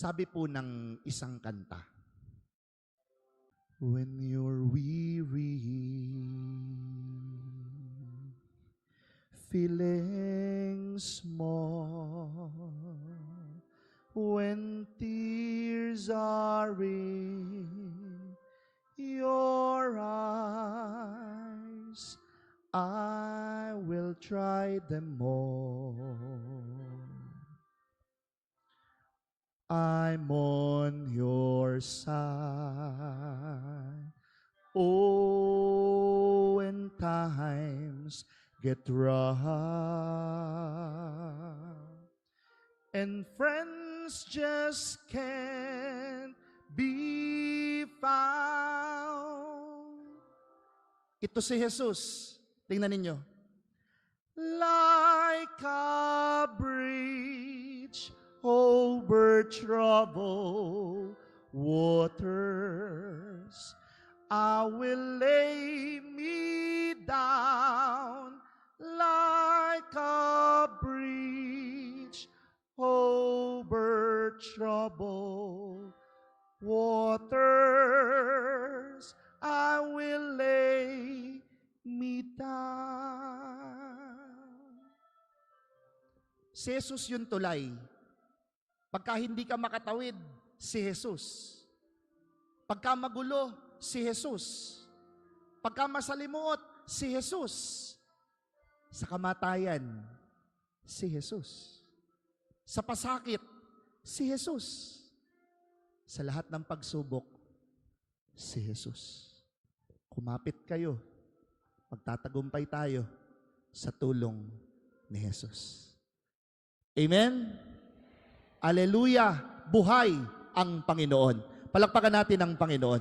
Sabi po ng isang kanta, When you're weary, feeling small, when tears are in your eyes, I will try them all. I'm on your side. Oh, when times get rough and friends just can't be found. Ito si Jesus. Tingnan ninyo. Over troubled waters, I will lay me down like a bridge over troubled waters. I will lay me down. Jesus yung tulay. Pagka hindi ka makatawid, si Jesus. Pagka magulo, si Jesus. Pagka masalimuot, si Jesus. Sa kamatayan, si Jesus. Sa pasakit, si Jesus. Sa lahat ng pagsubok, si Jesus. Kumapit kayo, magtatagumpay tayo sa tulong ni Jesus. Amen? Aleluya! Buhay ang Panginoon. Palakpakan natin ang Panginoon.